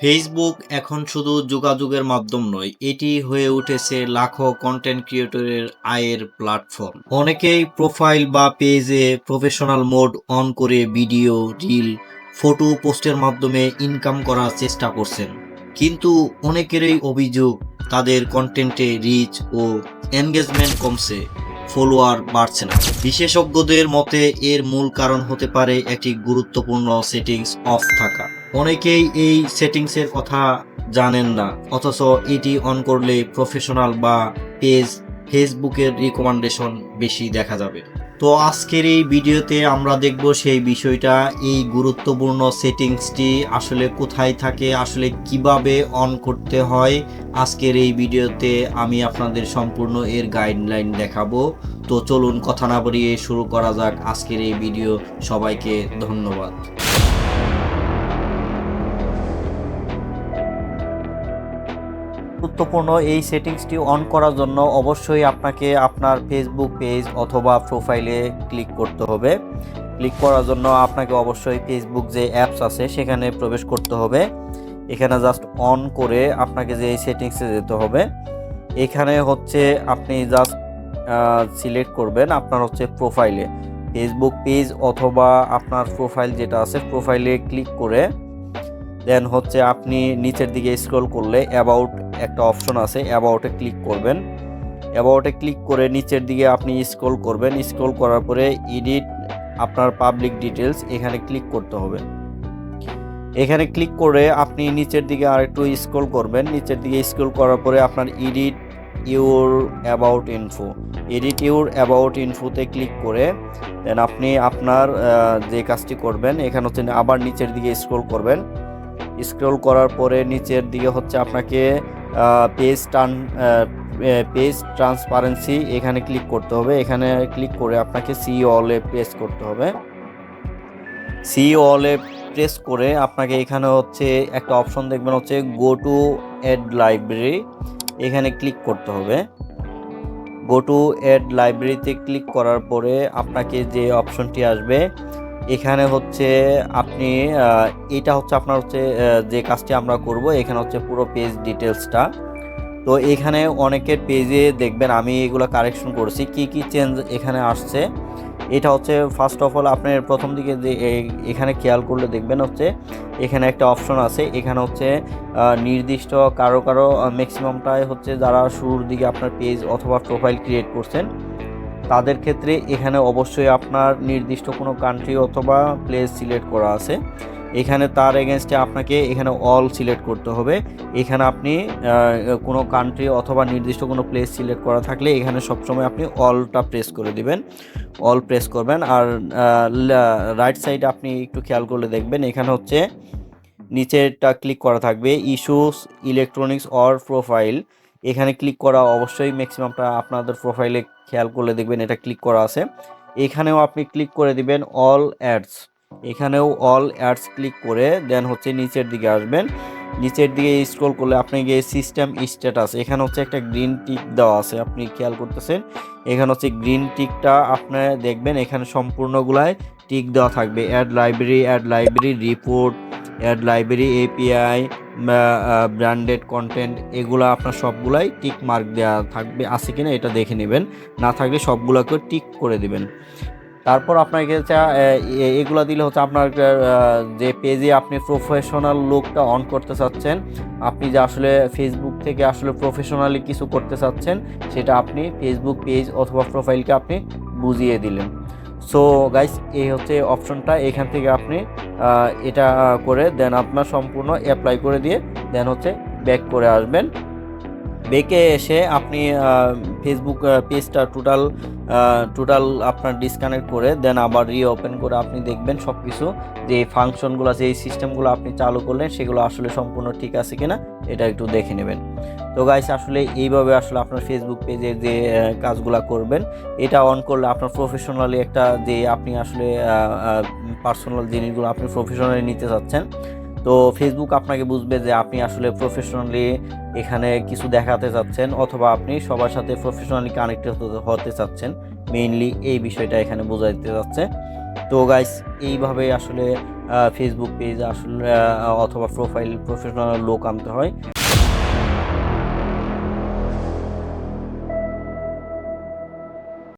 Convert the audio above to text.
Facebook এখন শুধু যোগাযোগের মাধ্যম নয়, এটি হয়ে উঠেছে লাখো কন্টেন্ট ক্রিয়েটরের আয়ের প্ল্যাটফর্ম অনেকেই প্রোফাইল বা পেজে প্রফেশনাল মোড অন করে ভিডিও রিল ফটো পোস্টের মাধ্যমে ইনকাম করার চেষ্টা করছেন। কিন্তু অনেকেরই অভিযোগ, তাদের কন্টেন্টে রিচ ও এনগেজমেন্ট কমছে ফলোয়ার বাড়ছে না। বিশেষজ্ঞদের মতে এর মূল কারণ হতে পারে একটি গুরুত্বপূর্ণ সেটিংস অফ থাকা। অনেকেই এই সেটিংসের কথা জানেন না, অথচ এটি অন করলে প্রফেশনাল বা পেজ ফেসবুকের রিকমেন্ডেশন বেশি দেখা যাবে। তো আজকের এই ভিডিওতে আমরা দেখব সেই বিষয়টা, এই গুরুত্বপূর্ণ সেটিংসটি আসলে কোথায় থাকে, আসলে কীভাবে অন করতে হয়। আজকের এই ভিডিওতে আমি আপনাদের সম্পূর্ণ এর গাইডলাইন দেখাবো। তো চলুন কথা না বাড়িয়ে শুরু করা যাক আজকের এই ভিডিও। সবাইকে ধন্যবাদ। গুরুত্বপূর্ণ এই সেটিংসটি অন করার জন্য অবশ্যই আপনাকে আপনার ফেসবুক পেজ অথবা প্রোফাইলে ক্লিক করতে হবে। ক্লিক করার জন্য আপনাকে অবশ্যই ফেসবুক যে অ্যাপস আছে, সেখানে প্রবেশ করতে হবে। এখানে জাস্ট অন করে আপনাকে যে এই সেটিংসে যেতে হবে। এখানে হচ্ছে আপনি জাস্ট সিলেক্ট করবেন আপনার হচ্ছে প্রোফাইলে ফেসবুক পেজ অথবা আপনার প্রোফাইল যেটা আছে প্রোফাইলে ক্লিক করে দেন হচ্ছে আপনি নিচের দিকে স্ক্রল করলে অ্যাবাউট একটা অপশন আছে অ্যাবাউটে ক্লিক করবেন। অ্যাবাউটে ক্লিক করে নিচের দিকে আপনি স্ক্রল করবেন। স্ক্রল করার পরে এডিট আপনার পাবলিক ডিটেলস এখানে ক্লিক করতে হবে। এখানে ক্লিক করে আপনি নিচের দিকে আর একটু স্ক্রল করবেন। নিচের দিকে স্ক্রল করার পরে আপনার edit your about info edit your about ইনফোতে click করে দেন আপনি আপনার যে কাজটি করবেন, এখানে হচ্ছে আবার নিচের দিকে স্ক্রল করবেন। স্ক্রল করার পরে নিচের দিকে হচ্ছে আপনাকে পেজ টার্ন পেজ ট্রান্সপারেন্সি এখানে ক্লিক করতে হবে। এখানে ক্লিক করে আপনাকে সি অলে প্রেস করতে হবে। সি অলে প্রেস করে আপনাকে এখানে হচ্ছে একটা অপশন দেখবেন হচ্ছে গো টু এড লাইব্রেরি এখানে ক্লিক করতে হবে। গো টু এড লাইব্রেরিতে ক্লিক করার পরে আপনাকে যে অপশনটি আসবে এখানে হচ্ছে আপনি এটা হচ্ছে আপনার হচ্ছে যে কাজটি আমরা করব, এখানে হচ্ছে পুরো পেজ ডিটেলসটা তো এখানে অনেকের পেজে দেখবেন আমি এগুলো কারেকশন করছি, কি কি চেঞ্জ এখানে আসছে। এটা হচ্ছে ফার্স্ট অফ অল আপনার প্রথম দিকে যে এখানে খেয়াল করলে দেখবেন হচ্ছে এখানে একটা অপশন আছে, এখানে হচ্ছে নির্দিষ্ট কারও কারও ম্যাক্সিমামটাই হচ্ছে যারা শুরুর দিকে আপনার পেজ অথবা প্রোফাইল ক্রিয়েট করছেন তাদের ক্ষেত্রে এখানে অবশ্যই আপনার নির্দিষ্ট কোনো কান্ট্রি অথবা প্লেস সিলেক্ট করা আছে। এখানে তার এগেনস্টে আপনাকে এখানে অল সিলেক্ট করতে হবে। এখানে আপনি কোনো কান্ট্রি অথবা নির্দিষ্ট কোনো প্লেস সিলেক্ট করা থাকলে এখানে সবসময় আপনি অলটা প্রেস করে দিবেন। অল প্রেস করবেন আর রাইট সাইডে আপনি একটু খেয়াল করলে দেখবেন এখানে হচ্ছে নিচেরটা ক্লিক করা থাকবে ইস্যুস ইলেকট্রনিক্স অর প্রোফাইল এখানে ক্লিক করা অবশ্যই ম্যাক্সিমামটা আপনাদের প্রোফাইলে খেয়াল করলে দেখবেন এটা ক্লিক করা আছে। এখানেও আপনি ক্লিক করে দিবেন অল অ্যাডস এখানেও অল অ্যাডস ক্লিক করে দেন হচ্ছে নিচের দিকে আসবেন। নিচের দিকে স্ক্রল করলে আপনি গিয়ে সিস্টেম স্ট্যাটাস এখানে হচ্ছে একটা গ্রিন টিক দেওয়া আছে, আপনি খেয়াল করতেছেন? এখানে হচ্ছে গ্রিন টিকটা আপনার দেখবেন, এখানে সম্পূর্ণগুলাই টিক দেওয়া থাকবে। Ad library ad library report ad library API branded content এগুলো আপনার সবগুলাই টিক মার্ক দেওয়া থাকবে, আছে কিনা এটা দেখে নেবেন। না থাকলে সবগুলোকে টিক করে দিবেন। তারপর এ- এ- এগুলো দিলে হচ্ছে আপনার যে পেজে আপনি প্রফেশনাল লুকটা অন করতে চাচ্ছেন, আপনি যে আসলে ফেসবুক থেকে আসলে প্রফেশনালি কিছু করতে চাচ্ছেন, সেটা আপনি ফেসবুক পেজ অথবা প্রোফাইলকে আপনি বুঝিয়ে দিলেন। সো গাইস এই হচ্ছে অপশনটা এখান থেকে আপনি এটা করে দেন আপনার সম্পূর্ণ অ্যাপ্লাই করে দিয়ে দেন হচ্ছে ব্যাক করে আসবেন। বেকে এসে আপনি ফেসবুক পেজটা টোটাল টোটাল আপনার ডিসকানেক্ট করে দেন আবার রিওপেন করে আপনি দেখবেন সব কিছু যে ফাংশনগুলো আছে এই সিস্টেমগুলো আপনি চালু করলেন, সেগুলো আসলে সম্পূর্ণ ঠিক আছে কিনা, এটা একটু দেখে নেবেন। তো গাইস আসলে এইভাবে আসলে আপনার ফেসবুক পেজের যে কাজগুলা করবেন, এটা অন করলে আপনার প্রফেশনালি একটা যে আপনি আসলে পার্সোনাল জিনিসগুলো আপনি প্রফেশনালি নিতে চাচ্ছেন তো ফেসবুক আপনাকে বুঝবে যে আপনি আসলে প্রফেশনালি এখানে কিছু দেখাতে চাচ্ছেন অথবা আপনি সবার সাথে প্রফেশনালি কানেক্টেড হতে চাচ্ছেন। মেইনলি এই বিষয়টা এখানে বোঝা দিতে যাচ্ছে তো গাইস এইভাবে আসলে ফেসবুক পেজ আসলে অথবা প্রোফাইল প্রফেশনাল লোক আনতে হয়।